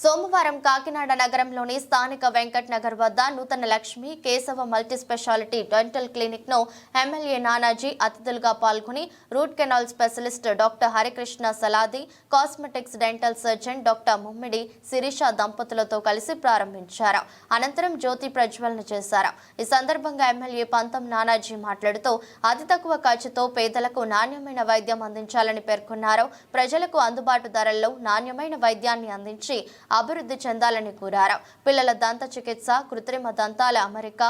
సోమవారం కాకినాడ నగరంలోని స్థానిక వెంకట్ నగర్ వద్ద నూతన Lakshmi Keshava multi speciality dental క్లినిక్ను MLA Nanaji అతిథులుగా పాల్గొని root canal specialist doctor Harikrishna Saladi cosmetics dental surgeon doctor Mummidi Sirisha దంపతులతో కలిసి ప్రారంభించారు. అనంతరం జ్యోతి ప్రజ్వలన చేశారు. ఈ సందర్భంగా ఎమ్మెల్యే పంతం నానాజీ మాట్లాడుతూ అతి తక్కువ ఖర్చుతో పేదలకు నాణ్యమైన వైద్యం అందించాలని పేర్కొన్నారు. ప్రజలకు అందుబాటు ధరల్లో నాణ్యమైన వైద్యాన్ని అందించి అభివృద్ధి చెందాలని కోరారు. పిల్లల దంత చికిత్స కృత్రిమ దంతాల అమరిక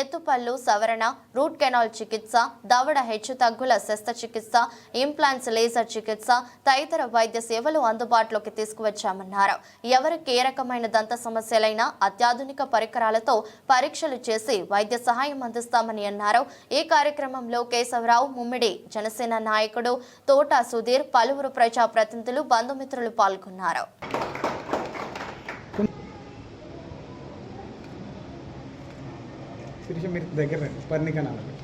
ఎత్తుపళ్ళు సవరణ రూట్ కెనాల్ చికిత్స దవడ హెచ్చుతగ్గుల శస్త్రచికిత్స ఇంప్లాంట్స్ లేజర్ చికిత్స తదితర వైద్య సేవలు అందుబాటులోకి తీసుకువచ్చామన్నారు. ఎవరికి ఏ రకమైన దంత సమస్యలైనా అత్యాధునిక పరికరాలతో పరీక్షలు చేసి వైద్య సహాయం అందిస్తామని అన్నారు. ఈ కార్యక్రమంలో కేశవరావు ముమ్మిడి జనసేన నాయకుడు తోట సుధీర్ పలువురు ప్రజాప్రతినిధులు బంధుమిత్రులు పాల్గొన్నారు. శిరీష మీరు దగ్గర రండి పర్ణిక నాన్న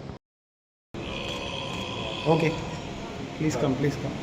okay please come please come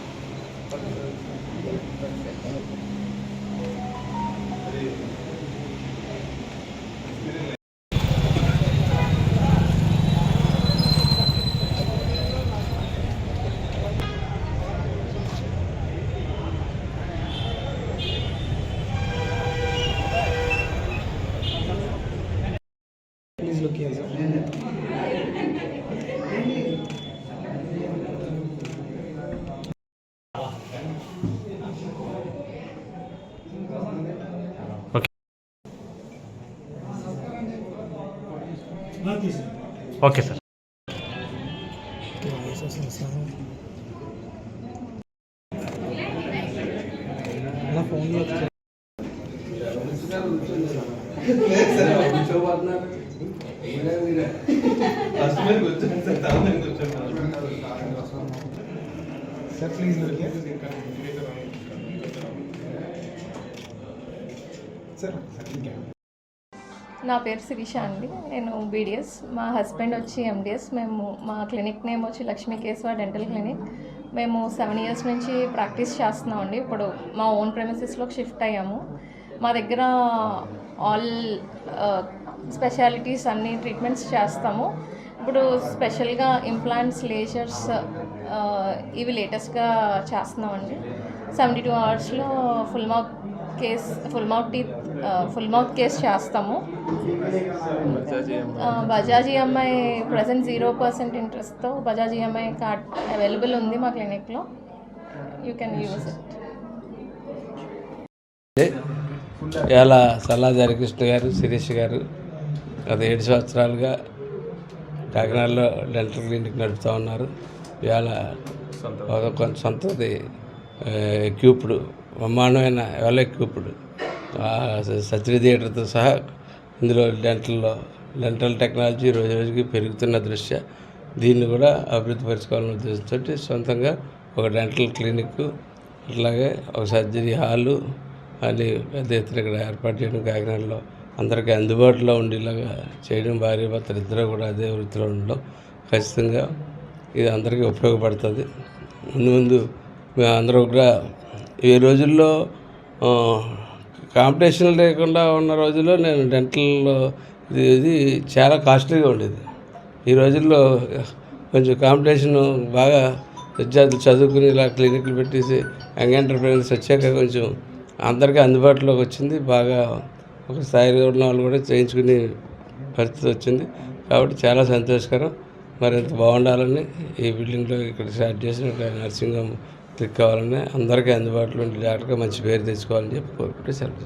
okay sir నా ఫోన్లో sir please look here sir sir ఇంకా నా పేరు శిరీష అండి. నేను బీడిఎస్ మా హస్బెండ్ వచ్చి ఎండిఎస్ మేము మా క్లినిక్ నేమ్ వచ్చి లక్ష్మీ కేశవ డెంటల్ క్లినిక్. మేము సెవెన్ ఇయర్స్ నుంచి ప్రాక్టీస్ చేస్తున్నామండి ఇప్పుడు మా ఓన్ ప్రెమిసెస్లోకి షిఫ్ట్ అయ్యాము. మా దగ్గర ఆల్ స్పెషాలిటీస్ అన్ని ట్రీట్మెంట్స్ చేస్తాము. ఇప్పుడు స్పెషల్గా ఇంప్లాంట్స్ లేజర్స్ ఇవి లేటెస్ట్గా చేస్తున్నామండి సెవెంటీ టూ అవర్స్లో full mouth case full mouth teeth full mouth case చేస్తాము. Bajaj EMI present zero percent ఇంట్రెస్ట్తో బజాజ్ ఈఎంఐ కార్డ్ అవైలబుల్ ఉంది మా క్లినిక్లో యూ కెన్ యూజ్ ఇట్ ఇవాళ సల్లాది హరికృష్ణ గారు శిరీష్ గారు గత ఏడు సంవత్సరాలుగా కాకినాడలో డెంటల్ క్లినిక్ నడుపుతూ ఉన్నారు. ఇవాళ కొంత సొంతది ఎక్యూప్డ్ బ్రహ్మాండమైన వెల్ ఎక్యూప్డ్ సర్జరీ థియేటర్తో సహా ఇందులో డెంటల్లో డెంటల్ టెక్నాలజీ రోజు రోజుకి పెరుగుతున్న దృష్ట్యా దీన్ని కూడా అభివృద్ధి పరచుకోవాలనే ఉద్దేశంతో సొంతంగా ఒక డెంటల్ క్లినిక్ అట్లాగే ఒక సర్జరీ హాలు అని పెద్ద ఎత్తున ఇక్కడ ఏర్పాటు చేయడం కాకినాడలో అందరికీ అందుబాటులో ఉండేలాగా చేయడం భార్య భర్తలు ఇద్దరు కూడా అదే వృత్తిలో ఉండడం ఖచ్చితంగా ఇది అందరికీ ఉపయోగపడుతుంది. ముందు ముందు అందరూ కూడా ఈ రోజుల్లో కాంపిటీషన్ లేకుండా ఉన్న రోజుల్లో నేను డెంటల్లో ఇది ఇది చాలా కాస్ట్లీగా ఉండేది. ఈ రోజుల్లో కొంచెం కాంపిటీషన్ బాగా విద్యార్థులు చదువుకుని ఇలా క్లినిక్లు పెట్టేసి యంగ్ ఎంటర్ప్రైనర్స్ వచ్చాక కొంచెం అందరికీ అందుబాటులోకి వచ్చింది. బాగా ఒక స్థాయిలో ఉన్న వాళ్ళు కూడా చేయించుకునే పరిస్థితి వచ్చింది. కాబట్టి చాలా సంతోషకరం. మరింత బాగుండాలని ఈ బిల్డింగ్లో ఇక్కడ స్టార్ట్ చేసిన ఒక నర్సింగ్ హోమ్ క్లిక్ కావాలని అందరికీ అందుబాటులో ఉండే డాక్టర్గా మంచి పేరు తెచ్చుకోవాలని చెప్పి కోరుకుంటే సెలవు